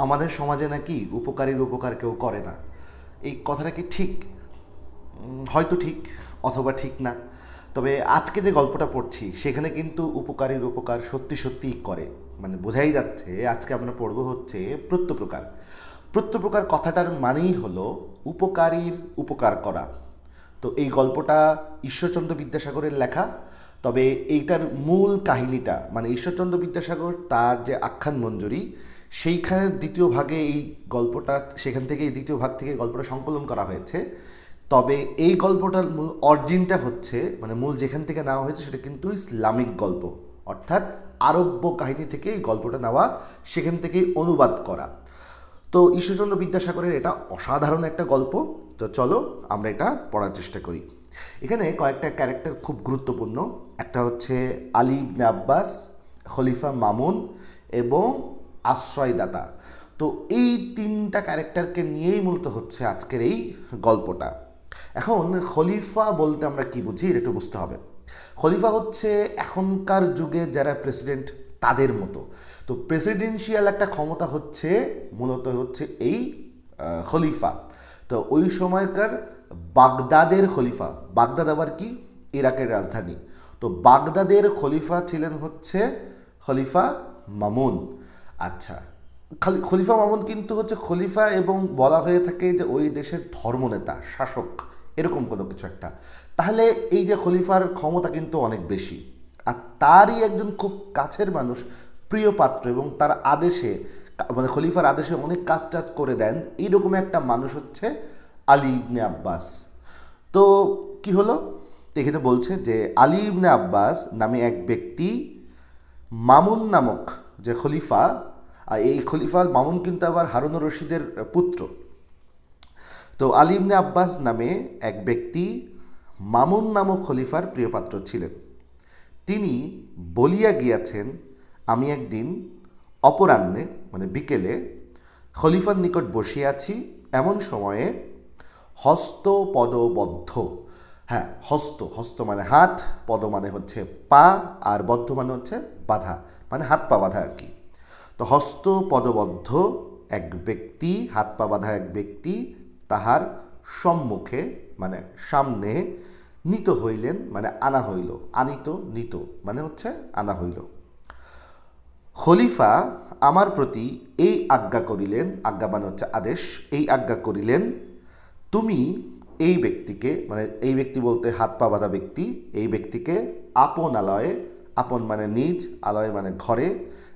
আমাদের সমাজে নাকি উপকারীর উপকার কেউ করে না। এই কথাটা কি ঠিক? হয়তো ঠিক, অথবা ঠিক না। তবে আজকে যে গল্পটা পড়ছি, সেখানে কিন্তু উপকারীর উপকার সত্যি সত্যিই করে। মানে বোঝাই যাচ্ছে, আজকে আমরা পড়ব হচ্ছে প্রত্যপ্রকার প্রত্যপ্রকার কথাটার মানেই হলো উপকারীর উপকার করা। তো এই গল্পটা ঈশ্বরচন্দ্র বিদ্যাসাগরের লেখা। তবে এইটার মূল কাহিনীটা মানে ঈশ্বরচন্দ্র বিদ্যাসাগর তার যে আখ্যান মঞ্জুরি সেইখানের দ্বিতীয় ভাগে এই গল্পটা, সেখান থেকে এই দ্বিতীয় ভাগ থেকে গল্পটা সংকলন করা হয়েছে। তবে এই গল্পটার মূল অরিজিনটা হচ্ছে মানে মূল যেখান থেকে নেওয়া হয়েছে সেটা কিন্তু ইসলামিক গল্প। অর্থাৎ আরব্য কাহিনী থেকে এই গল্পটা নেওয়া, সেখান থেকেই অনুবাদ করা। তো ঈশ্বরচন্দ্র বিদ্যাসাগরের এটা অসাধারণ একটা গল্প। তো চলো আমরা এটা পড়ার চেষ্টা করি। এখানে কয়েকটা ক্যারেক্টার খুব গুরুত্বপূর্ণ। একটা হচ্ছে আলী আব্বাস, খলিফা মামুন এবং আশ্রয়দাতা। তো এই তিনটা ক্যারেক্টারকে নিয়েই মূলত হচ্ছে আজকের এই গল্পটা। এখন খলিফা বলতে আমরা কি বুঝি এটা বুঝতে হবে। খলিফা হচ্ছে এখনকার যুগে যারা প্রেসিডেন্ট তাদের মতো। তো প্রেসিডেন্সিয়াল একটা ক্ষমতা হচ্ছে মূলত হচ্ছে এই খলিফা। তো ওই সময়কার বাগদাদের খলিফা। বাগদাদ আবার কি? ইরাকের রাজধানী। তো বাগদাদের খলিফা ছিলেন হচ্ছে খলিফা মামুন। আচ্ছা। খালি- খলিফা মামুন কিন্তু হচ্ছে খলিফা এবং বলা হয়ে থাকে যে ওই দেশের ধর্মনেতা, শাসক, এরকম কোনো কিছু একটা। তাহলে এই যে খলিফার ক্ষমতা কিন্তু অনেক বেশি। আর তারই একজন খুব কাছের মানুষ প্রিয় পাত্র এবং তার আদেশে মানে খলিফার আদেশে অনেক কাজ টাজ করে দেন, এইরকম একটা মানুষ হচ্ছে আলী ইবনে আব্বাস। তো কি হলো? এখানে বলছে যে আলী ইবনে আব্বাস নামে এক ব্যক্তি মামুন নামক যে খলিফা আর এই খলিফা মামুন কিন্তু আবার হারুন রশিদের পুত্র। তো আলী ইবনে আব্বাস নামে এক ব্যক্তি মামুন নামক খলিফার প্রিয়পাত্র ছিলেন। তিনি বলিয়া গিয়াছেন, আমি একদিন অপরাহ্নে মানে বিকেলে, খলিফার নিকট বসিয়া আছি, এমন সময়ে হস্ত পদবদ্ধ। হ্যাঁ হস্ত হস্ত মানে হাত, পদ মানে হচ্ছে পা, আর বদ্ধ মানে হচ্ছে বাধা মানে হাত পা বাঁধা আর কি। তো হস্ত পদবদ্ধ এক ব্যক্তি, হাত পা বাঁধা এক ব্যক্তি তাহার সম্মুখে মানে সামনে নিত হইলেন মানে আনা হইল, আনিত, নিত মানে হচ্ছে আনা হইল। খলিফা আমার প্রতি এই আজ্ঞা করিলেন, আজ্ঞা মানে হচ্ছে আদেশ, এই আজ্ঞা করিলেন, তুমি এই ব্যক্তিকে মানে এই ব্যক্তি বলতে হাত পা বাঁধা ব্যক্তি, এই ব্যক্তিকে আপন আলয়ে, আপন মানে নিজ, আলয় মানে ঘরে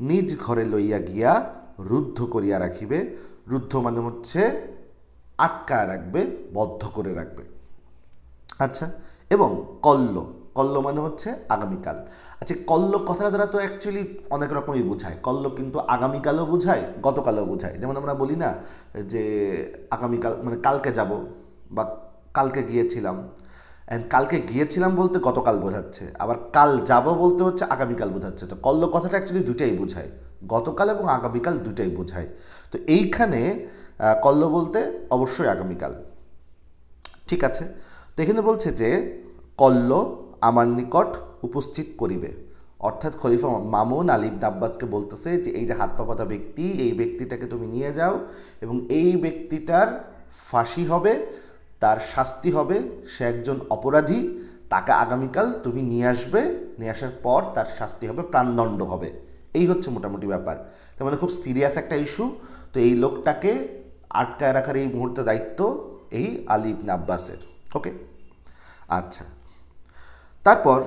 নিজ ঘরে লইয়া গিয়া রুদ্ধ করিয়া রাখিবে। রুদ্ধ মানে হচ্ছে আটকায় রাখবে, বদ্ধ করে রাখবে। আচ্ছা এবং কল্ল কল্ল মানে হচ্ছে আগামীকাল। আচ্ছা কল্ল কথাটা দ্বারা তো অ্যাকচুয়ালি অনেক রকমই বোঝায়। কল্ল কিন্তু আগামীকালও বোঝায়, গতকালও বোঝায়। যেমন আমরা বলি না যে আগামীকাল মানে কালকে যাব বা কালকে গিয়েছিলাম অ্যান্ড কালকে গিয়েছিলাম বলতে গতকাল বোঝাচ্ছে। আবার কাল যাব বলতে হচ্ছে আগামীকাল বোঝাচ্ছে। তো কল্ল কথাটা অ্যাকচুয়ালি দুটাই বোঝায়। গতকাল এবং আগামীকাল দুটাই বোঝায়। তো এইখানে কল্ল বলতে অবশ্যই আগামীকাল। ঠিক আছে? তো এখানে বলছে যে, কল্ল আমার নিকট উপস্থিত করিবে। অর্থাৎ খলিফা মামুন আলিব আব্বাসকে বলতেছে যে, এই যে হাত পা পাতা ব্যক্তি, এই ব্যক্তিটাকে তুমি নিয়ে যাও এবং এই ব্যক্তিটার ফাঁসি হবে। তার শাস্তি হবে, সে একজন অপরাধী, তাকে আগামীকাল তুমি নিয়ে আসবে, নিয়ে আসার পর তার শাস্তি হবে, প্রাণদণ্ড হবে। এই হচ্ছে মোটামুটি ব্যাপার। তার মানে খুব সিরিয়াস একটা ইস্যু তো এই লোকটাকে আটকায় রাখার এই মুহূর্তে দায়িত্ব এই আলী ইবনে আব্বাসের। ওকে আচ্ছা। তারপর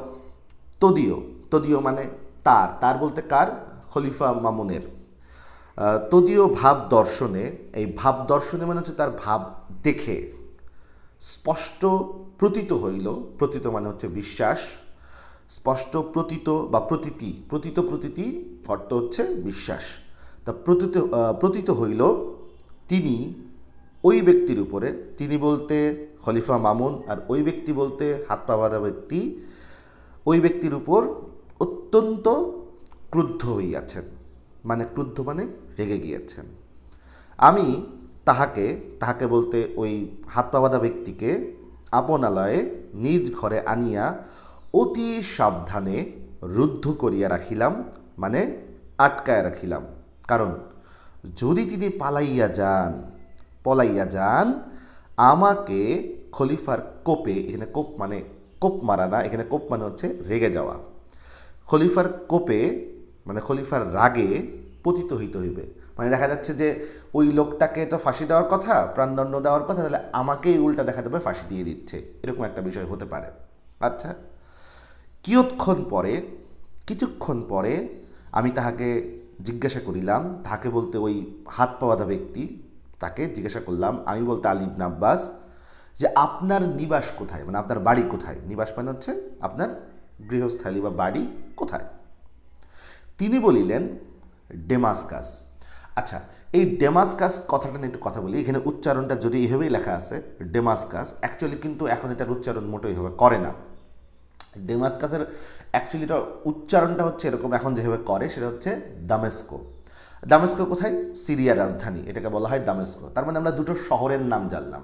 তদীয়। তদীয় মানে তার। তার বলতে কার? খলিফা মামুনের। তদীয় ভাব দর্শনে এই ভাব দর্শনে মানে হচ্ছে তার ভাব দেখে। স্পষ্ট প্রতীত হইল, প্রতীত মানে হচ্ছে বিশ্বাস, স্পষ্ট প্রতীত বা প্রতীতি, প্রতীত প্রতীতি অর্থ হচ্ছে বিশ্বাস। তা প্রতীত প্রতীত হইল তিনি ওই ব্যক্তির উপরে, তিনি বলতে খলিফা মামুন আর ওই ব্যক্তি বলতে হাত পা বাঁধা ব্যক্তি, ওই ব্যক্তির উপর অত্যন্ত ক্রুদ্ধ হইয়াছেন। মানে ক্রুদ্ধ মানে রেগে গিয়েছেন। আমি তাহাকে তাহাকে বলতে ওই হাত পা বাঁধা ব্যক্তিকে আপনালয়ে নিজ ঘরে আনিয়া অতি সাবধানে রুদ্ধ করিয়া রাখিলাম মানে আটকায় রাখিলাম। কারণ, যদি তিনি পালাইয়া যান, পলাইয়া যান, আমাকে খলিফার কোপে, এখানে কোপ মানে কোপ মারা না, এখানে কোপ মানে হচ্ছে রেগে যাওয়া। খলিফার কোপে মানে খলিফার রাগে পতিত হইতে হইবে। মানে দেখা যাচ্ছে যে ওই লোকটাকে তো ফাঁসি দেওয়ার কথা, প্রাণদণ্ড দেওয়ার কথা, তাহলে আমাকেই উল্টা দেখা যাবে ফাঁসি দিয়ে দিচ্ছে। এরকম একটা বিষয় হতে পারে। আচ্ছা কিয়ৎক্ষণ পরে, কিছুক্ষণ পরে আমি তাহাকে জিজ্ঞাসা করিলাম, তাহাকে বলতে ওই হাত পাওয়াদা ব্যক্তি তাকে জিজ্ঞাসা করলাম, আমি বলতে আলিব ইবনে আব্বাস যে আপনার নিবাস কোথায়? মানে আপনার বাড়ি কোথায়? নিবাস মানে হচ্ছে আপনার গৃহস্থালী বা বাড়ি কোথায়? তিনি বলিলেন, ডেমাসকাস। আচ্ছা এই ডেমাসকাস কথাটা নিয়ে একটু কথা বলি। এখানে উচ্চারণটা যদি এভাবেই লেখা আছে, ডেমাসকাস অ্যাকচুয়ালি কিন্তু এখন এটার উচ্চারণ মোটেও এভাবে করে না। ডেমাসকাসের অ্যাকচুয়ালি এটা উচ্চারণটা হচ্ছে এরকম এখন যেভাবে করে, সেটা হচ্ছে দামেস্কো। দামেস্কো কোথায়? সিরিয়ার রাজধানী, এটাকে বলা হয় দামেস্কো। তার মানে আমরা দুটো শহরের নাম জানলাম,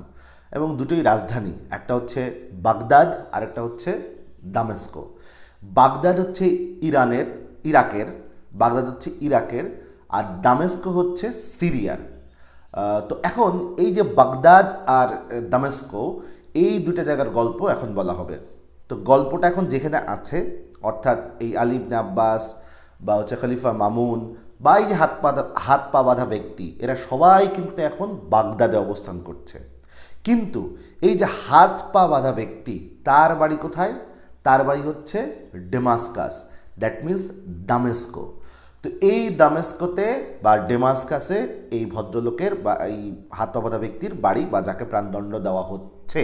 এবং দুটোই রাজধানী, একটা হচ্ছে বাগদাদ, আর একটা হচ্ছে দামেস্কো। বাগদাদ হচ্ছে ইরানের, ইরাকের, বাগদাদ হচ্ছে ইরাকের আর দামেস্কো হচ্ছে সিরিয়ার। তো এখন এই যে বাগদাদ আর দামেস্কো, এই দুটো জায়গার গল্প এখন বলা হবে। তো গল্পটা এখন যেখানে আছে, অর্থাৎ এই আলিব আব্বাস বা হচ্ছে খলিফা মামুন বা এই যে হাত পা হাত পা বাঁধা ব্যক্তি, এরা সবাই কিন্তু এখন বাগদাদে অবস্থান করছে। কিন্তু এই যে হাত পা বাঁধা ব্যক্তি, তার বাড়ি কোথায়? তার বাড়ি হচ্ছে ডেমাসকাস দ্যাট মিন্স দামেস্কো। তো এই দামেস্কোতে বা ডেমাসকাসে এই ভদ্রলোকের বা এই হাত পা ব্যক্তির বাড়ি বা যাকে প্রাণদণ্ড দেওয়া হচ্ছে,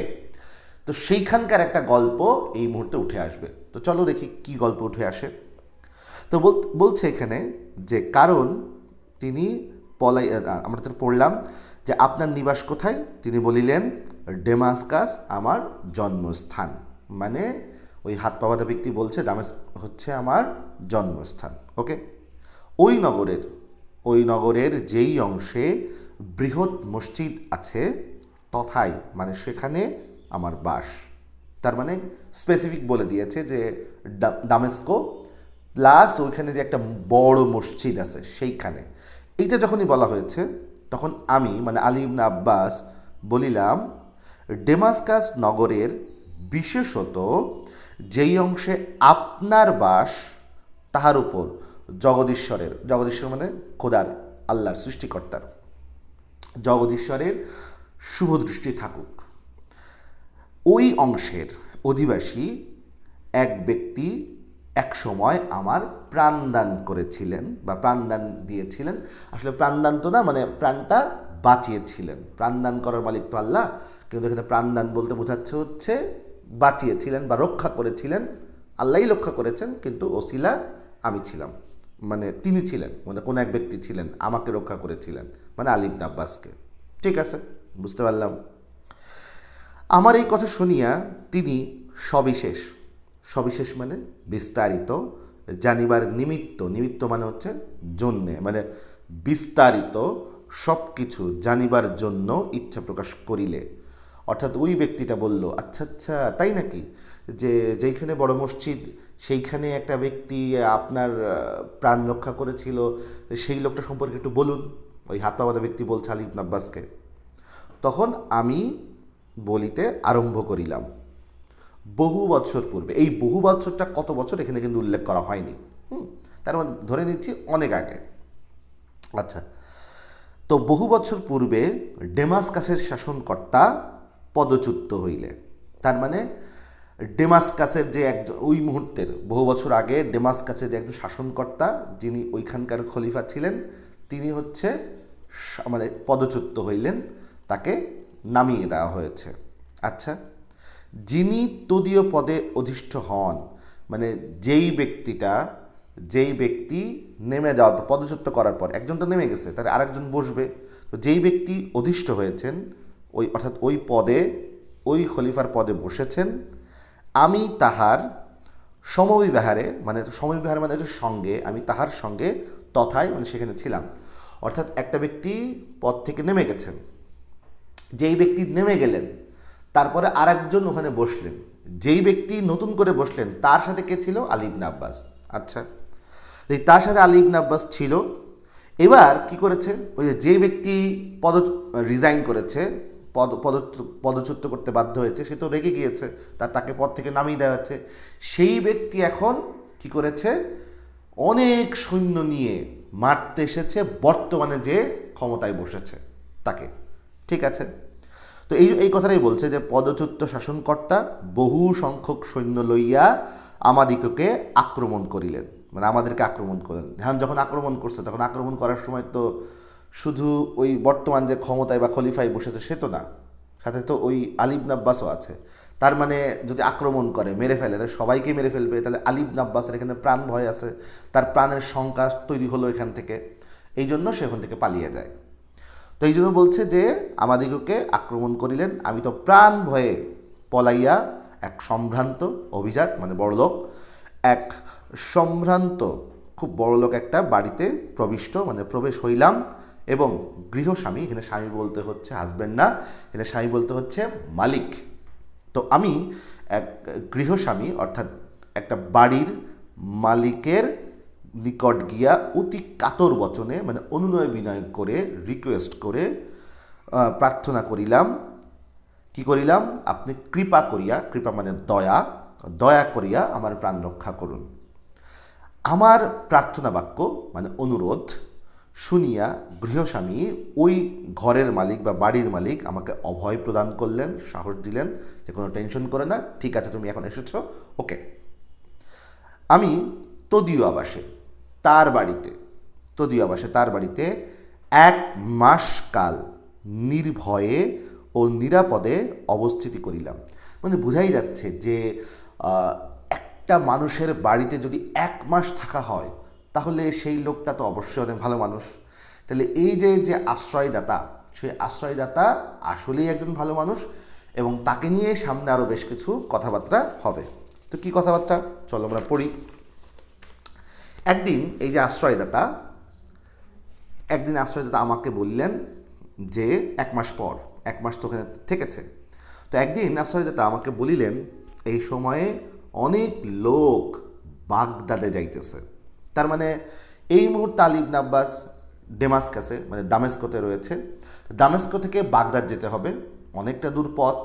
তো সেইখানকার একটা গল্প এই মুহূর্তে উঠে আসবে। তো চলো দেখি কি গল্প উঠে আসে। তো বলছে এখানে যে কারণ তিনি পলাই আমরা তো পড়লাম যে আপনার নিবাস কোথায়? তিনি বলিলেন, ডেমাসকাস আমার জন্মস্থান। মানে ওই হাত পাওয়াদা ব্যক্তি বলছে দামেস হচ্ছে আমার জন্মস্থান। ওকে? ওই নগরের ওই নগরের যেই অংশে বৃহৎ মসজিদ আছে, তথাই মানে সেখানে আমার বাস। তার মানে স্পেসিফিক বলে দিয়েছে যে দামেস্কো প্লাস ওইখানে যে একটা বড় মসজিদ আছে সেইখানে। এইটা যখনই বলা হয়েছে, তখন আমি মানে আলিম আব্বাস বলিলাম, ডেমাসকাস নগরের বিশেষত যেই অংশে আপনার বাস, তাহার উপর জগদীশ্বরের, জগদীশ্বর মানে খোদার, আল্লাহর সৃষ্টিকর্তার। জগদীশ্বরের শুভ দৃষ্টি থাকুক। ওই অংশের অধিবাসী এক ব্যক্তি এক সময় আমার প্রাণদান করেছিলেন বা প্রাণদান দিয়েছিলেন। আসলে প্রাণদান তো না মানে প্রাণটা বাঁচিয়েছিলেন। প্রাণদান করার মালিক তো আল্লাহ, কিন্তু এখানে প্রাণদান বলতে বোঝাচ্ছে হচ্ছে বাঁচিয়েছিলেন বা রক্ষা করেছিলেন। আল্লাহই রক্ষা করেছেন, কিন্তু ওসিলা আমি ছিলাম। মানে তিনি ছিলেন মানে কোনো এক ব্যক্তি ছিলেন, আমাকে রক্ষা করেছিলেন মানে আলিব আব্বাসকে ঠিক আছে? বুঝতে পারলাম? আমার এই কথা শুনিয়া তিনি সবিশেষ সবিশেষ মানে বিস্তারিত, জানিবার নিমিত্ত নিমিত্ত মানে হচ্ছে জন্যে মানে বিস্তারিত সব কিছু জানিবার জন্য ইচ্ছা প্রকাশ করিলে। অর্থাৎ ওই ব্যক্তিটা বলল আচ্ছা আচ্ছা তাই নাকি? যে, যেইখানে বড় মসজিদ সেইখানে একটা ব্যক্তি আপনার প্রাণ রক্ষা করেছিল, সেই লোকটা সম্পর্কে একটু বলুন। ওই হাত পাওয়াদা ব্যক্তি বলছে আলী ইবনে আব্বাসকে তখন আমি বলিতে আরম্ভ করিলাম। বহু বছর পূর্বে, এই বহু বছরটা কত বছর এখানে কিন্তু উল্লেখ করা হয়নি। হুম, তার মানে ধরে নিচ্ছি অনেক আগে। আচ্ছা তো বহু বছর পূর্বে ডেমাসকাসের শাসনকর্তা পদচ্যুত হইলে। তার মানে ডেমাসকাসের যে একজন ওই মুহূর্তের, বহু বছর আগে ডেমাসকাসের যে একজন শাসনকর্তা, যিনি ওইখানকার খলিফা ছিলেন, তিনি হচ্ছে মানে পদচ্যুত হইলেন, তাকে নামিয়ে দেওয়া হয়েছে। আচ্ছা যিনি তদীয় পদে অধিষ্ঠ হন মানে যেই ব্যক্তিটা, যেই ব্যক্তি নেমে যাওয়ার পর, পদচ্যুত করার পর, একজন তো নেমে গেছে, তাহলে আরেকজন বসবে। তো যেই ব্যক্তি অধিষ্ঠ হয়েছেন, ওই অর্থাৎ ওই পদে, ওই খলিফার পদে বসেছেন আমি তাহার সমবিবাহারে মানে সমবিবাহার মানে সঙ্গে, আমি তাহার সঙ্গে তথায় মানে সেখানে ছিলাম। অর্থাৎ একটা ব্যক্তি পদ থেকে নেমে গেছেন। যেই ব্যক্তি নেমে গেলেন, তারপরে আরেকজন ওখানে বসলেন। যেই ব্যক্তি নতুন করে বসলেন, তার সাথে কে ছিল? আলী ইবনে আব্বাস। আচ্ছা। এই তার সাথে আলী ইবনে আব্বাস ছিল। এবার কি করেছে? ওই যে ব্যক্তি পদ রিজাইন করেছে পদ, পদচ্যুত করতে বাধ্য হয়েছে। সে তো রেগে গিয়েছে, তার তাকে পদ থেকে নামিয়ে দেওয়া হচ্ছে। সেই ব্যক্তি এখন কি করেছে? অনেক সৈন্য নিয়ে মারতে এসেছে, বর্তমানে যে ক্ষমতায় বসেছে তাকে। ঠিক আছে? তো এই এই কথাটাই বলছে যে, পদচ্যুত শাসনকর্তা বহু সংখ্যক সৈন্য লইয়া আমাদিগকে আক্রমণ করিলেন। মানে আমাদেরকে আক্রমণ করলেন। ধ্যান, যখন আক্রমণ করছে, তখন আক্রমণ করার সময় তো শুধু ওই বর্তমান যে ক্ষমতায় বা খলিফায় বসেছে সে তো না, সাথে তো ওই আলিব নাব্বাসও আছে। তার মানে যদি আক্রমণ করে, মেরে ফেলে, তাহলে সবাইকে মেরে ফেলবে, তাহলে আলিব নাব্বাসের এখানে প্রাণ ভয় আছে, তার প্রাণের শঙ্কা তৈরি হলো এখান থেকে, এই জন্য সে ওখান থেকে পালিয়ে যায়। তো এই জন্য বলছে যে, আমাদিগকে আক্রমণ করিলেন, আমি তো প্রাণ ভয়ে পলাইয়া এক সম্ভ্রান্ত অভিজাত মানে বড়লোক এক সম্ভ্রান্ত, খুব বড়লোক একটা বাড়িতে প্রবিষ্ট মানে প্রবেশ হইলাম এবং গৃহস্বামী এখানে স্বামী বলতে হচ্ছে হাজব্যান্ড না, এখানে স্বামী বলতে হচ্ছে মালিক। তো আমি এক গৃহস্বামী অর্থাৎ একটা বাড়ির মালিকের নিকট গিয়া অতি কাতর বচনে মানে অনুনয় বিনয় করে রিকোয়েস্ট করে প্রার্থনা করিলাম। কি করিলাম? আপনি কৃপা করিয়া, কৃপা মানে দয়া দয়া করিয়া আমার প্রাণ রক্ষা করুন। আমার প্রার্থনা বাক্য মানে অনুরোধ শুনিয়া গৃহস্বামী ওই ঘরের মালিক বা বাড়ির মালিক আমাকে অভয় প্রদান করলেন, সাহস দিলেন যে কোনো টেনশন করে না, ঠিক আছে, তুমি এখন এসেছ, ওকে। আমি তদীয় আবাসে, তার বাড়িতে, তদীয় আবাসে, তার বাড়িতে এক মাস কাল নির্ভয়ে ও নিরাপদে অবস্থিতি করিলাম। মানে বোঝাই যাচ্ছে যে একটা মানুষের বাড়িতে যদি এক মাস থাকা হয় তাহলে সেই লোকটা তো অবশ্যই অনেক ভালো মানুষ। তাহলে এই যে যে আশ্রয়দাতা, সেই আশ্রয়দাতা আসলেই একজন ভালো মানুষ এবং তাকে নিয়ে সামনে আরও বেশ কিছু কথাবার্তা হবে। তো কি কথাবার্তা? চলো আমরা পড়ি। একদিন এই যে আশ্রয়দাতা, একদিন আশ্রয়দাতা আমাকে বললেন যে, এক মাস পর, এক মাস তো ওখানে থেকেছে। তো একদিন আশ্রয়দাতা আমাকে বলিলেন, এই সময়ে অনেক লোক বাগদাদে যাইতেছে। তার মানে এই মুহূর্তে আলিব আব্বাস ডেমাস্কাসে মানে দামেস্কোতে রয়েছে। দামেস্কো থেকে বাগদাদ যেতে হবে, অনেকটা দূর পথ।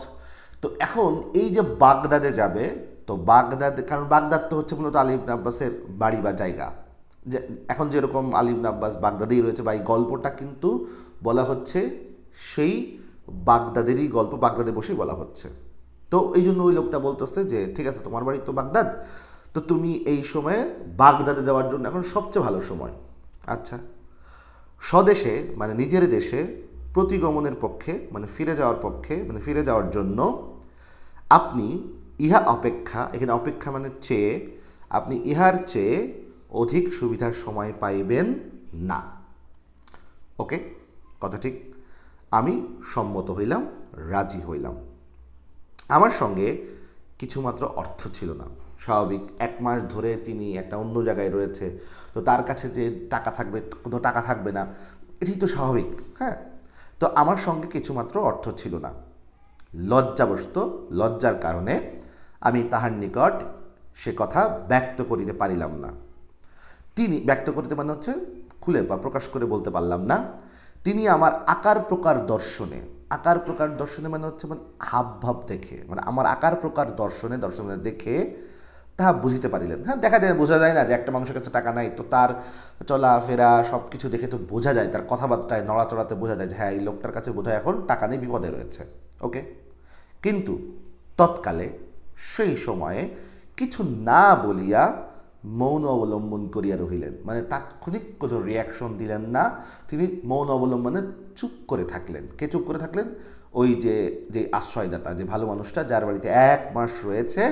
তো এখন এই যে বাগদাদে যাবে, তো বাগদাদ, কারণ বাগদাদ তো হচ্ছে মূলত আলিব নাব্বাসের বাড়ি বা জায়গা। যে এখন যেরকম আলিম নাব্বাস বাগদাদেই রয়েছে বা এই গল্পটা কিন্তু বলা হচ্ছে, সেই বাগদাদেরই গল্প, বাগদাদে বসেই বলা হচ্ছে। তো এই জন্য ওই লোকটা বলতেছে যে, ঠিক আছে, তোমার বাড়ি তো বাগদাদ তো তুমি এই সময়ে বাগদাদে যাওয়ার জন্য এখন সবচেয়ে ভালো সময়। আচ্ছা। স্বদেশে মানে নিজের দেশে প্রতিগমনের পক্ষে মানে ফিরে যাওয়ার পক্ষে মানে ফিরে যাওয়ার জন্য আপনি ইহা অপেক্ষা, এখানে অপেক্ষা মানে চেয়ে, আপনি ইহার চেয়ে অধিক সুবিধার সময় পাইবেন না। ওকে? কথা ঠিক? আমি সম্মত হইলাম, রাজি হইলাম। আমার সঙ্গে কিছুমাত্র অর্থ ছিল না। স্বাভাবিক। এক মাস ধরে তিনি একটা অন্য জায়গায় রয়েছে। তো তার কাছে যে টাকা থাকবে, কোনো টাকা থাকবে না এটি তো স্বাভাবিক হ্যাঁ? তো আমার সঙ্গে কিছুমাত্র অর্থ ছিল না। লজ্জাবশত, লজ্জার কারণে আমি তাহার নিকট সে কথা ব্যক্ত করিতে পারিলাম না। তিনি, ব্যক্ত করিতে মানে হচ্ছে খুলে বা প্রকাশ করে বলতে পারলাম না, তিনি আমার আকার প্রকার দর্শনে, আকার প্রকার দর্শনে মানে হচ্ছে মানে হাবভাব দেখে মানে আমার আকার প্রকার দর্শনে দর্শনে দেখে তাহা বুঝিতে পারিলেন। হ্যাঁ দেখা যায়, বোঝা যায় না যে একটা মানুষের কাছে টাকা নাই, তো তার চলাফেরা সব কিছু দেখে তো বোঝা যায়, তার কথাবার্তায়, নড়াচড়াতে বোঝা যায় যে হ্যাঁ এই লোকটার কাছে বোধহয় এখন টাকা নেই, বিপদে রয়েছে। ওকে কিন্তু তৎকালে সেই সময়ে কিছু না বলিয়া মৌন অবলম্বন করিয়া রহিলেন। মানে তাৎক্ষণিক কোনো রিয়াকশন দিলেন না, তিনি মৌন অবলম্বনে চুপ করে থাকলেন। কে চুপ করে থাকলেন? ওই যে যে আশ্রয়দাতা, যে ভালো মানুষটা যার বাড়িতে এক মাস রয়েছে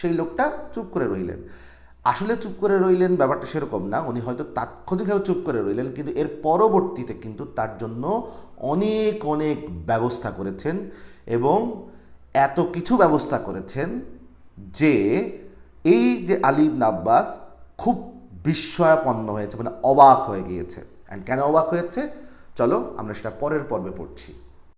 সেই লোকটা চুপ করে রইলেন। আসলে চুপ করে রইলেন ব্যাপারটা সেরকম না, উনি হয়তো তাৎক্ষণিকভাবে চুপ করে রইলেন, কিন্তু এর পরবর্তীতে কিন্তু তার জন্য অনেক অনেক ব্যবস্থা করেছেন এবং এত কিছু ব্যবস্থা করেছেন যে এই যে আলিব নাব্বাস খুব বিস্ময়াপন্ন হয়েছে মানে অবাক হয়ে গিয়েছে। অ্যান্ড কেন অবাক হয়েছে? চলো আমরা সেটা পরের পর্বে পড়ছি।